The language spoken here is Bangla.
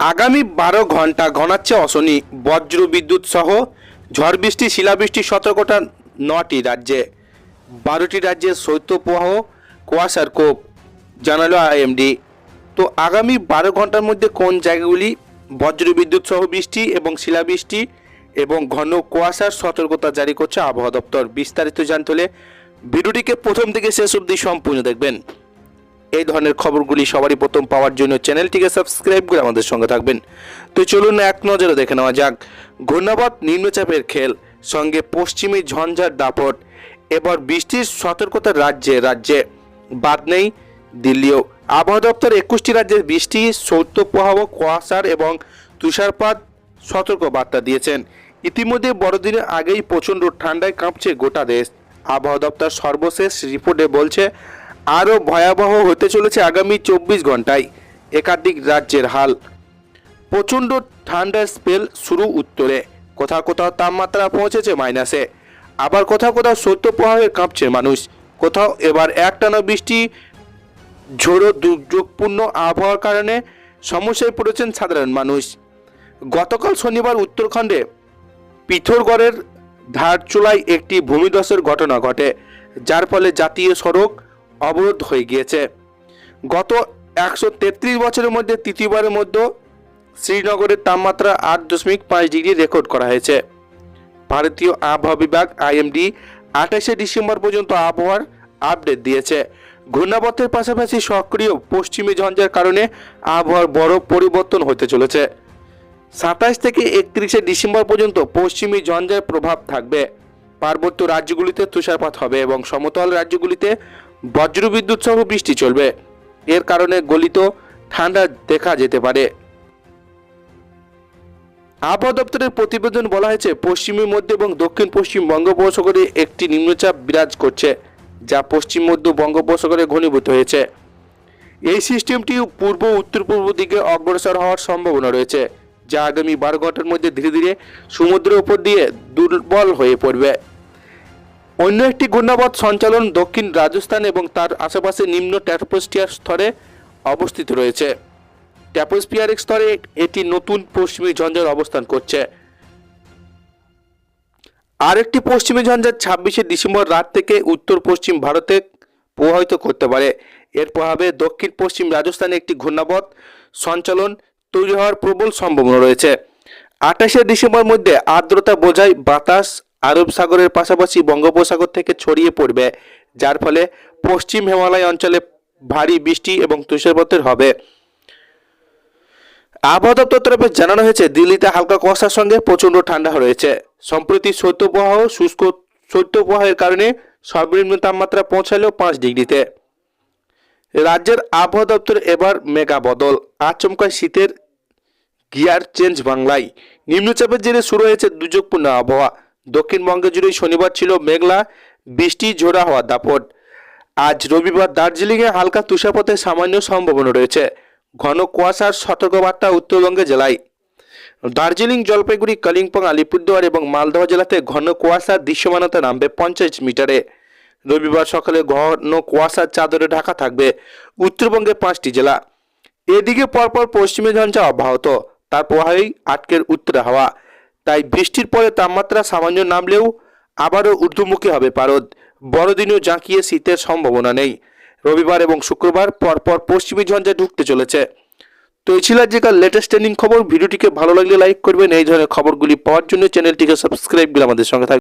আগামী বারো ঘণ্টা ঘনাচ্ছে অশনি, বজ্র বিদ্যুৎ সহ ঝড় বৃষ্টি শিলাবৃষ্টির সতর্কতা নটি রাজ্যে। বারোটি রাজ্যে শৈত্যপ্রবাহ, কুয়াশার কোপ, জানালো আইএমডি। তো আগামী বারো ঘণ্টার মধ্যে কোন জায়গাগুলি বজ্র বিদ্যুৎ সহ বৃষ্টি এবং শিলাবৃষ্টি এবং ঘন কুয়াশার সতর্কতা জারি করছে আবহাওয়া দপ্তর? বিস্তারিত জানতে হলে ভিডিওটিকে প্রথম থেকে শেষ অবধি সম্পূর্ণ দেখবেন। এই ধরনের খবরগুলি সবারই প্রথম পাওয়ার জন্য চ্যানেলটিকে সাবস্ক্রাইব করে আমাদের সঙ্গে থাকবেন। তো চলুন এক নজরে দেখে নেওয়া যাক। ঘূর্ণাবত নিম্নচাপের খেল, সঙ্গে পশ্চিমী ঝঞ্ঝার দাপট, এবার বৃষ্টির সতর্কতা রাজ্যে রাজ্যে বাদ নেই দিল্লিও। আবহাওয়া দপ্তর একুশটি রাজ্যের বৃষ্টি শৈত্যপ্রবাহ কুয়াশার এবং তুষারপাত সতর্ক বার্তা দিয়েছেন। ইতিমধ্যে বড়দিনের আগেই প্রচণ্ড ঠান্ডায় কাঁপছে গোটা দেশ। আবহাওয়া দপ্তর সর্বশেষ রিপোর্টে বলছে আরও ভয়াবহ হতে চলেছে আগামী চব্বিশ ঘন্টায় একাধিক রাজ্যের হাল। প্রচণ্ড ঠান্ডার স্পেল শুরু উত্তরে। কোথাও কোথাও তাপমাত্রা পৌঁছেছে মাইনাসে। আবার কোথাও কোথাও শৈত্যপ্রবাহে কাঁপছে মানুষ। কোথাও এবার একটানা বৃষ্টি, ঝোড়ো দুর্যোগপূর্ণ আবহাওয়ার কারণে সমস্যায় পড়েছেন সাধারণ মানুষ। গতকাল শনিবার উত্তরাখণ্ডে পিথোরগড়ের ধারচুলায় একটি ভূমিধসের ঘটনা ঘটে, যার ফলে জাতীয় সড়ক অবরোধ হয়ে গিয়েছে। গত একশো তেত্রিশ বছরের মধ্যে তৃতীয়বারের মধ্যে শ্রীনগরের তাপমাত্রা আট দশমিক পাঁচ ডিগ্রি রেকর্ড করা হয়েছে। ভারতীয় আবহাওয়া বিভাগ, আইএমডি, আঠাশে ডিসেম্বর পর্যন্ত আবহাওয়ার আপডেট দিয়েছে। ঘূর্ণাবর্তের পাশাপাশি সক্রিয় পশ্চিমী ঝঞ্ঝার কারণে আবহাওয়ার বড় পরিবর্তন হতে চলেছে। সাতাশ থেকে একত্রিশে ডিসেম্বর পর্যন্ত পশ্চিমী ঝঞ্ঝার প্রভাব থাকবে। পার্বত্য রাজ্যগুলিতে তুষারপাত হবে এবং সমতল রাজ্যগুলিতে বজ্রবিদ্যুৎ সহ বৃষ্টি চলবে। এর কারণে গলিত ঠান্ডা দেখা যেতে পারে। আবহাওয়া দপ্তরের প্রতিবেদন বলা হয়েছে পশ্চিমী মধ্য এবং দক্ষিণ পশ্চিম বঙ্গোপসাগরে একটি নিম্নচাপ বিরাজ করছে, যা পশ্চিম, মধ্য বঙ্গোপসাগরে ঘনীভূত হয়েছে। এই সিস্টেমটি পূর্ব উত্তর পূর্ব দিকে অগ্রসর হওয়ার সম্ভাবনা রয়েছে, যা আগামী বারো ঘণ্টার মধ্যে ধীরে ধীরে সমুদ্রের উপর দিয়ে দুর্বল হয়ে পড়বে। অন্য একটি ঘূর্ণাবত সঞ্চালন দক্ষিণ রাজস্থান এবং তার আশেপাশে নিম্ন ট্যাপোস্টিয়ার স্তরে অবস্থিত রয়েছে। ট্যাপোস্পিয়ার স্তরে এটি নতুন পশ্চিমী ঝঞ্ঝার অবস্থান করছে। আরেকটি পশ্চিমী ঝঞ্ঝা ছাব্বিশে ডিসেম্বর রাত থেকে উত্তর পশ্চিম ভারতে প্রভাবিত করতে পারে। এর প্রভাবে দক্ষিণ পশ্চিম রাজস্থানে একটি ঘূর্ণাবত সঞ্চালন তৈরি হওয়ার প্রবল সম্ভাবনা রয়েছে। আঠাশে ডিসেম্বর মধ্যে আর্দ্রতা বোঝায় বাতাস আরব সাগরের পাশাপাশি বঙ্গোপসাগর থেকে ছড়িয়ে পড়বে, যার ফলে পশ্চিম হিমালয় অঞ্চলে ভারী বৃষ্টি এবং তুষারপাতের হবে। আবহাওয়া দপ্তর তরফে জানানো হয়েছে, দিল্লিতে হালকা কুয়াশার সঙ্গে প্রচণ্ড ঠান্ডা রয়েছে। সম্প্রতি শৈত্যপ্রবাহ শুষ্ক শৈত্যপ্রবাহের কারণে সর্বনিম্ন তাপমাত্রা পৌঁছালেও পাঁচ ডিগ্রিতে। রাজ্যের আবহাওয়া দপ্তর এবার মেগা বদল আচমকা শীতের গিয়ার চেঞ্জ বাংলায়। নিম্নচাপের জেরে শুরু হয়েছে দুর্যোগপূর্ণ আবহাওয়া। দক্ষিণবঙ্গে জুড়ে শনিবার ছিল মেঘলা, বৃষ্টি, ঝোড়া হওয়ার দাপট। আজ রবিবার দার্জিলিংয়ে হালকা তুষারপাতের সামান্য সম্ভাবনা রয়েছে। ঘন কুয়াশার সতর্কবার্তা উত্তরবঙ্গে জেলায়। দার্জিলিং, জলপাইগুড়ি, কালিম্পং, আলিপুরদুয়ার এবং মালদহ জেলাতে ঘন কুয়াশার দৃশ্যমানতা নামবে পঞ্চাশ মিটারে। রবিবার সকালে ঘন কুয়াশার চাদরে ঢাকা থাকবে উত্তরবঙ্গের পাঁচটি জেলা। এদিকে পরপর পশ্চিমী ঝঞ্ঝা অব্যাহত। তার প্রভাবেই আটকের উত্তরে হাওয়া। তাই বৃষ্টির পরে তাপমাত্রা সামান্য নামলেও আবারও ঊর্ধ্বমুখী হবে পারদ। বড়দিনেও জাঁকিয়ে শীতের সম্ভাবনা নেই। রবিবার এবং শুক্রবার পরপর পশ্চিমী ঝঞ্ঝা ঢুকতে চলেছে। তো এই ছিল আজকের লেটেস্ট ট্রেন্ডিং খবর। ভিডিওটিকে ভালো লাগলে লাইক করবেন। এই ধরনের খবরগুলি পাওয়ার জন্য চ্যানেলটিকে সাবস্ক্রাইব করে আমাদের সঙ্গে থাকবেন।